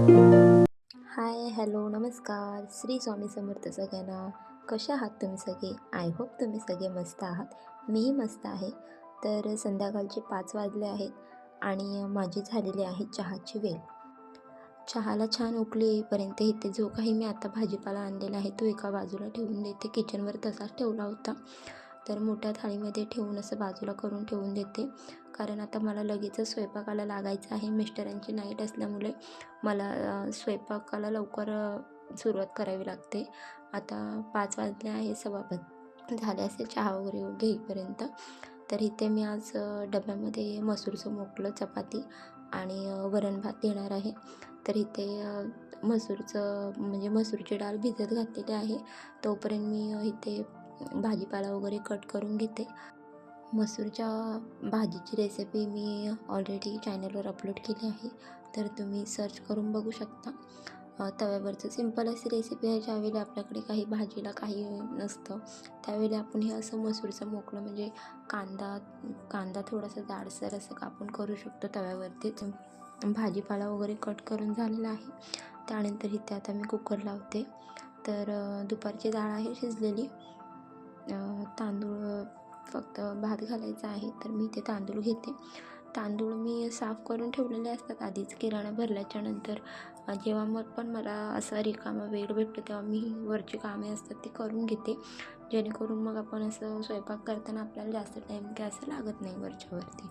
Hi hello नमस्कार. श्री स्वामी समर्थ सगळ्यांना. कशा आहात तुम्ही सगळे? आय होप तुम्ही सगळे मस्त आहात. मीही मस्त आहे. तर संध्याकाळचे पाच वाजले आहेत आणि माझी झालेली आहे चहाची वेळ. चहाला छान उकळी येईपर्यंत इथे जो काही मी आता भाजीपाला आणलेला आहे तो एका बाजूला ठेवून देते. किचनवर तसाच ठेवला होता. तर मोठ्या थाळीमध्ये ठेवून असं बाजूला करून ठेवून देते. कारण आता मला लगेचच स्वयंपाकाला लागायचं आहे. मिस्टरांची नाईट असल्यामुळे मला स्वयंपाकाला लवकर सुरुवात करावी लागते. आता पाच वाजले आहे सव्वा झाले असेल चहा वगैरे घेईपर्यंत. तर इथे मी आज डब्यामध्ये मसूरचं मोकलं चपाती आणि वरण भात घेणार आहे. तर इथे मसूरचं म्हणजे मसूरची डाळ भिजत घातलेली आहे. तोपर्यंत मी इथे भाजीपाला वगैरे कट करून घेते. मसूरच्या भाजीची रेसिपी मी ऑलरेडी चॅनलवर अपलोड केली आहे. तर तुम्ही सर्च करून बघू शकता. तव्यावरचं सिंपल अशी रेसिपी आहे ज्यावेळी आपल्याकडे काही भाजीला काही नसतं त्यावेळी आपण हे असं मसूरचं मोकळं म्हणजे कांदा कांदा थोडासा जाडसर असं कापून करू शकतो तव्यावरतीच भाजीपाला वगैरे कट करून झालेला आहे. त्यानंतर इथे आता मी कुकर लावते. तर दुपारची डाळ आहे शिजलेली. तांदूळ फक्त भात घालायचा आहे तर मी इथे तांदूळ घेते. तांदूळ मी साफ करून ठेवलेले असतात आधीच किराणा भरल्याच्या नंतर. जेव्हा मग पण मला असा रिकामा वेळ भेटतो तेव्हा मी वरची कामे असतात ती करून घेते. जेणेकरून मग आपण असं स्वयंपाक करताना आपल्याला जास्त टाईम काय असं लागत नाही वरच्यावरती.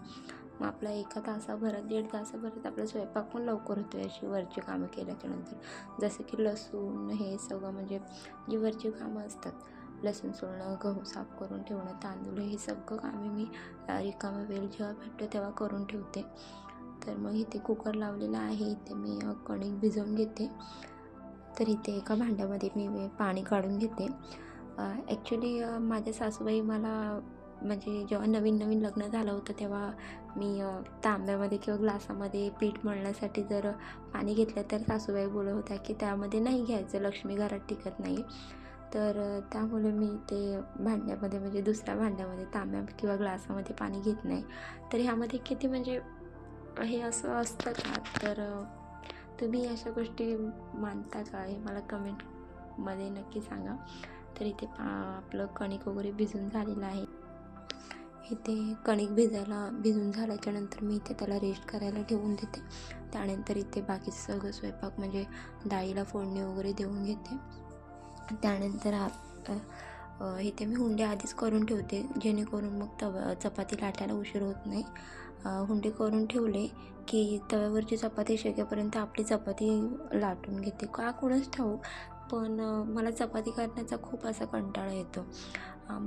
मग आपला एका तासाभरात दीड तासाभरात आपला स्वयंपाक पण लवकर होतो अशी वरची कामं केल्याच्यानंतर. जसं की लसूण हे सगळं म्हणजे जी वरची कामं असतात लसूण सोलणं गहू साफ करून ठेवणं तांदूळ हे सगळं कामे मी रिकामा वेळ जेव्हा भेटतो तेव्हा करून ठेवते. तर मग इथे कुकर लावलेला आहे इथे मी कणिक भिजवून घेते. तर इथे एका भांड्यामध्ये मी पाणी काढून घेते. ॲक्च्युली माझ्या सासूबाई मला म्हणजे जेव्हा नवीन नवीन लग्न झालं होतं तेव्हा मी तांब्यामध्ये किंवा ग्लासामध्ये पीठ मळण्यासाठी जर पाणी घेतलं तर सासूबाई बोलत होत्या की त्यामध्ये नाही घ्यायचं लक्ष्मी घरात टिकत नाही. तर त्यामुळे मी ते भांड्यामध्ये म्हणजे दुसऱ्या भांड्यामध्ये तांब्या किंवा ग्लासामध्ये पाणी घेत नाही. तर ह्यामध्ये किती म्हणजे हे असं असतं का? तर तुम्ही अशा गोष्टी मानता का? हे मला कमेंटमध्ये नक्की सांगा. तर इथे पा आपलं कणिक वगैरे भिजून झालेलं आहे. इथे कणिक भिजायला भिजून झाल्याच्यानंतर मी इथे त्याला रेस्ट करायला ठेवून देते. त्यानंतर इथे बाकीचं सगळं स्वयंपाक म्हणजे डाळीला फोडणी वगैरे देऊन घेते. त्यानंतर आप- इथे मी हुंडे आधीच करून ठेवते जेणेकरून मग तवा चपाती लाटायला उशीर होत नाही. हुंडे करून ठेवले की तव्यावरची चपाती शेकेपर्यंत आपली चपाती लाटून घेते. का कोणच ठाऊ पण मला चपाती करण्याचा खूप असा कंटाळा येतो.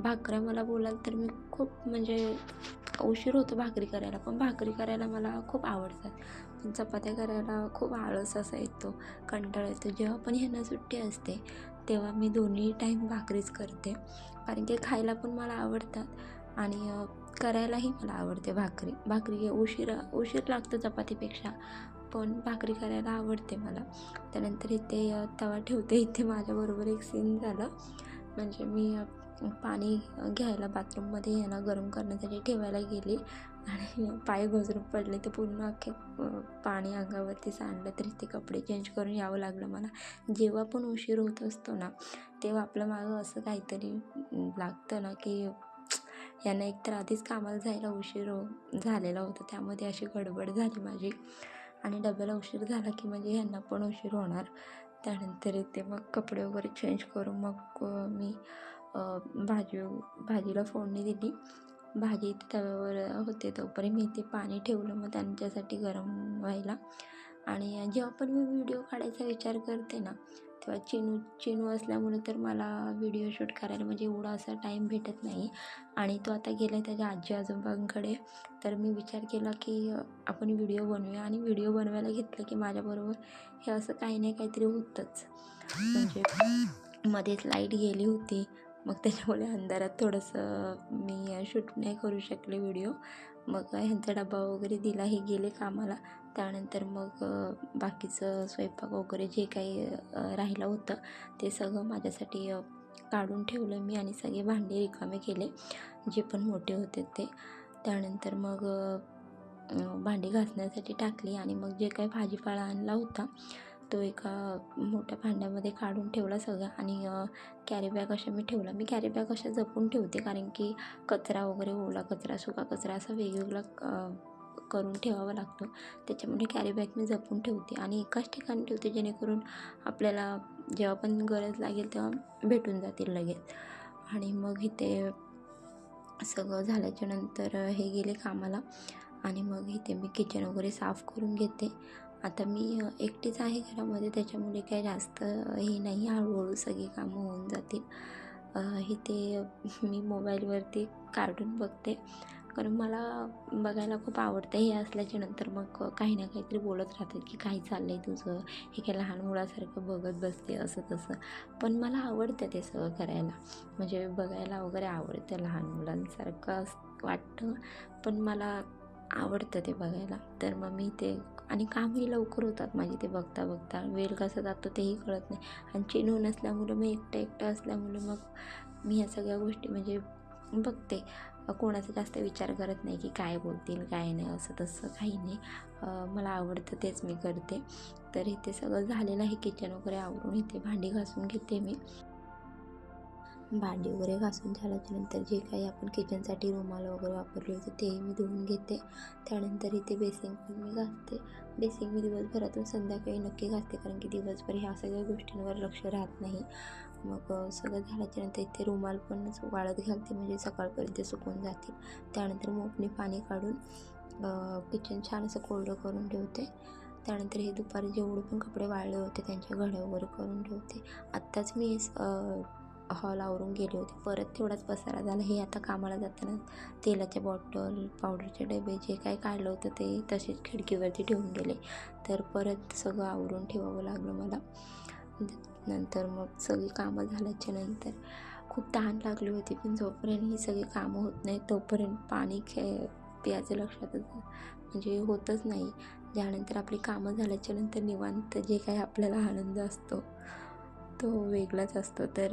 भाकऱ्या मला बोलाल तर मी खूप म्हणजे उशीर होतो भाकरी करायला पण भाकरी करायला मला खूप आवडतात. पण चपात्या करायला खूप आळस असा येतो कंटाळा येतो. जेव्हा पण ह्यांना सुट्टी असते तेव्हा मी दोन्ही टाईम भाकरीच करते. कारण की खायला पण मला आवडतात आणि करायलाही मला आवडते भाकरी. भाकरी उशीर उशीर लागतो चपातीपेक्षा पण भाकरी करायला आवडते मला. त्यानंतर इथे तवा ठेवते. इथे माझ्याबरोबर एक सीन झालं. म्हणजे मी पाणी घ्यायला बाथरूममध्ये याला गरम करण्यासाठी ठेवायला गेली. आणि पाय घसरून पडले ते पूर्ण अख्खे पाणी अंगावरती सांडलं तरी ते कपडे चेंज करून यावं लागलं मला. जेव्हा पण उशीर होत असतो ना तेव्हा आपलं मागं असं काहीतरी लागतं ना की यांना एकतर आधीच कामाला जायला उशीर हो- झालेला होता. त्यामध्ये अशी गडबड झाली माझी आणि डब्याला उशीर झाला की म्हणजे ह्यांना पण उशीर होणार. त्यानंतर इथे मग कपडे वगैरे चेंज करून मग मी भाजी भाजीला फोडणी दिली. भाजी तव्यावर होते तोपर्यंत मी इथे पाणी ठेवलं. मग त्यांच्यासाठी गरम व्हायला. आणि जेव्हा पण मी व्हिडिओ काढायचा विचार करते ना तेव्हा चिनू चिनू असल्यामुळे तर मला व्हिडिओ शूट करायला म्हणजे एवढा असा टाईम भेटत नाही. आणि तो आता गेला आहे त्याच्या आजी आजोबांकडे. तर मी विचार केला की आपण व्हिडिओ बनवूया. आणि व्हिडिओ बनवायला घेतलं की माझ्याबरोबर हे असं काही नाही काहीतरी होतंच. म्हणजे मध्येच लाइट गेली होती. मग त्याच्यामुळे अंधारात थोडंसं मी शूट नाही करू शकले व्हिडिओ. मग ह्यांचा डबा वगैरे दिला हे गेले कामाला. त्यानंतर मग बाकीचं स्वयंपाक वगैरे जे काही राहिलं होतं ते सगळं माझ्यासाठी काढून ठेवलं मी आणि सगळे भांडे रिकामे केले जे पण मोठे होते ते. त्यानंतर मग भांडी घासण्यासाठी टाकली आणि मग जे काही भाजीपाला आणला होता तो एका मोठ्या भांड्यामध्ये काढून ठेवला सगळं आणि कॅरीबॅग अशा मी ठेवला. मी कॅरीबॅग अशा जपून ठेवते कारण की कचरा वगैरे ओला कचरा सुका कचरा असा वेगवेगळा करून ठेवावा लागतो. त्याच्यामुळे कॅरीबॅग मी जपून ठेवते आणि एकाच ठिकाणी ठेवते जेणेकरून आपल्याला जेव्हा पण गरज लागेल तेव्हा भेटून जातील लगेच. आणि मग इथे सगळं झाल्याच्यानंतर हे गेले कामाला आणि मग इथे मी किचन वगैरे साफ करून घेते. आता मी एकटीच आहे घरामध्ये त्याच्यामुळे काही जास्त हे नाही. हळूहळू सगळी कामं होऊन जातील. हे ते मी मोबाईलवरती कार्टून बघते. कारण मला बघायला खूप आवडतं हे असल्याच्या नंतर मग काही ना काहीतरी बोलत राहतात की काय चाललं आहे तुझं? हे काय लहान मुलासारखं बघत बसते असं तसं. पण मला आवडतं ते सगळं करायला. म्हणजे बघायला वगैरे आवडतं लहान मुलांसारखं असं वाटतं. पण मला आवडतं ते बघायला. तर मग मी ते आणि कामही लवकर होतात माझी ते बघता बघता. वेळ कसा जातो तेही कळत नाही. आणि चिनू नसल्यामुळं मी एकटं एकटं असल्यामुळं मग मी ह्या सगळ्या गोष्टी म्हणजे बघते. कोणाचा जास्त विचार करत नाही की काय बोलतील काय नाही असं तसं काही नाही. मला आवडतं तेच मी करते. तर इथे सगळं झालेलं आहे. किचन वगैरे आवरून इथे भांडी घासून घेते मी. भांडी वगैरे घासून झाल्याच्यानंतर जे काही आपण किचनसाठी रुमाल वगैरे वापरले होते तेही मी धुवून घेते. त्यानंतर इथे बेसिंग पण मी घासते. बेसिंग मी दिवसभरातून संध्याकाळी नक्की घासते कारण की दिवसभर ह्या सगळ्या गोष्टींवर लक्ष राहत नाही. मग सगळं झाल्याच्यानंतर इथे रुमाल पण वाळत घालते म्हणजे सकाळपर्यंत सुकून जातील. त्यानंतर मोपणी पाणी काढून किचन छान असं कोरडं करून ठेवते. त्यानंतर हे दुपारी जेवढे पण कपडे वाळले होते त्यांच्या घड्या वगैरे करून ठेवते. आत्ताच मी हॉल आवरून गेले होते. परत तेवढाच पसारा झाला. हे आता कामाला जाताना तेलाच्या बॉटल पावडरचे डबे जे काय काढलं होतं ते तसेच खिडकीवरती ठेवून गेले. तर परत सगळं आवरून ठेवावं लागलं मला. नंतर मग सगळी कामं झाल्याच्यानंतर खूप तहान लागली होती. पण जोपर्यंत ही सगळी कामं होत नाही तोपर्यंत पाणी खे प्यायचं लक्षातच म्हणजे होतच नाही. त्यानंतर आपली कामं झाल्याच्यानंतर निवांत जे काही आपल्याला आनंद असतो तो वेगळाच असतो. तर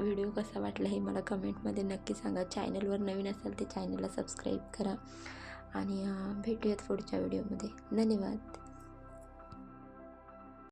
व्हिडिओ कसा वाटला हे मला कमेंटमध्ये नक्की सांगा. चॅनलवर नवीन असाल ते चॅनलला सबस्क्राईब करा. आणि भेटूयात पुढच्या व्हिडिओमध्ये. धन्यवाद.